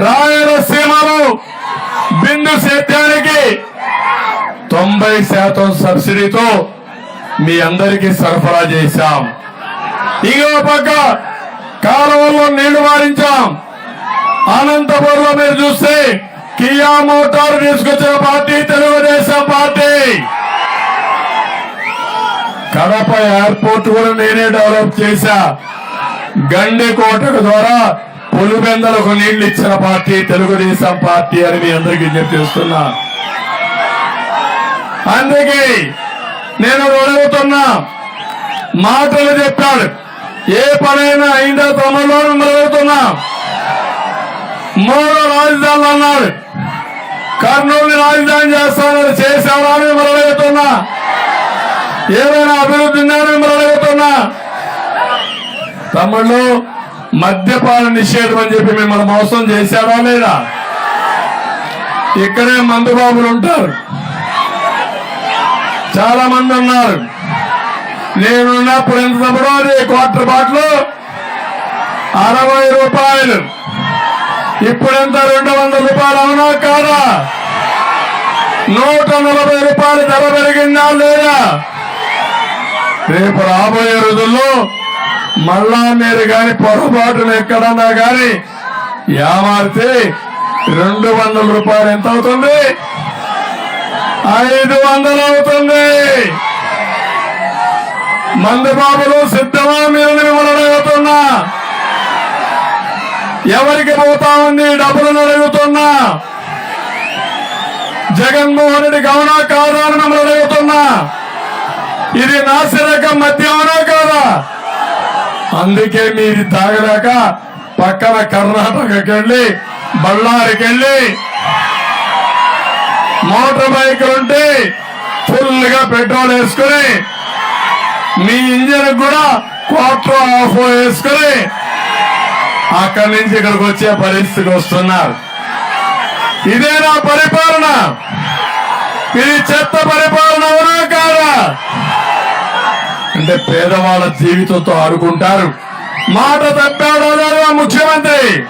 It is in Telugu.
రాయలసీమలో బిందు సేద్యానికి తొంభై శాతం సబ్సిడీతో మీ అందరికీ సరఫరా చేశాం. ఇంకో పక్క కాలువల్లో నీళ్ళు మారించాం అనంతపురంలో మీరు చూస్తే కియా మోటార్ తీసుకొచ్చిన party Telugu Desam party. Kadapa airport కూడా నేనే డెవలప్ చేశా. గండికోటకు ద్వారా పులిబెందలకు నీళ్ళు ఇచ్చిన పార్టీ తెలుగుదేశం పార్టీ అని మీ అందరికీ చెప్పేస్తున్నా అందుకే నేను అడుగుతున్నా మాటలు చెప్పాడు. ఏ పనైనా అయిందో తమలో మిమ్మల్ని మూడు రాజధానులు అన్నాడు. కర్నూలు రాజధాని చేస్తానని చేశావా అని మొదలవుతున్నా ఏమైనా అభివృద్ధి ఉందా అని మొదలవుతున్నా తమ్ముళ్ళు మద్యపాన నిషేధం అని చెప్పి మిమ్మల్ని మోసం చేశారా లేదా? ఇక్కడే మందుబాబులు ఉంటారు. చాలా మంది ఉన్నారు. నేనున్నప్పుడు ఎంత తప్పుడు అది క్వార్టర్ బాట్లు. అరవై రూపాయలు. ఇప్పుడెంత? రెండు వందల రూపాయలు అవునా కాదా? నూట నలభై రూపాయలు ధర పెరిగిందా లేదా? రేపు రాబోయే రోజుల్లో మళ్ళా మీరు గాని పొరపాటులు ఎక్కడన్నా గాని యామార్తే రెండు వందల రూపాయలు ఎంత అవుతుంది? ఐదు వందలు అవుతుంది. మంది బాబులు సిద్ధమా మీరు మిమ్మల్ని అడుగుతున్నా? ఎవరికి పోతా ఉంది డబ్బులను అడుగుతున్నా? జగన్మోహన్ రెడ్డి గమనా కాదా అని మిమ్మల్ని అడుగుతున్నా? ఇది నాసిరకం మధ్యాహ్నం కాదా? అందుకే మీరు తాగలేక పక్కన కర్ణాటకకెళ్ళి బళ్ళారికెళ్ళి మోటార్ బైకులు ఉంటే ఫుల్గా పెట్రోల్ వేసుకుని మీ ఇంజిన్ కూడా క్వార్టర్ ఆఫ్ వేసుకుని అక్కడి నుంచి ఇక్కడికి వచ్చే పరిస్థితికి వస్తున్నారు. ఇదేనా పరిపాలన. ఇది చెత్త పరిపాలన అంటే పేదవాళ్ళ జీవితంతో ఆడుకుంటారు. మాట తప్పాడు ముఖ్యమంత్రి.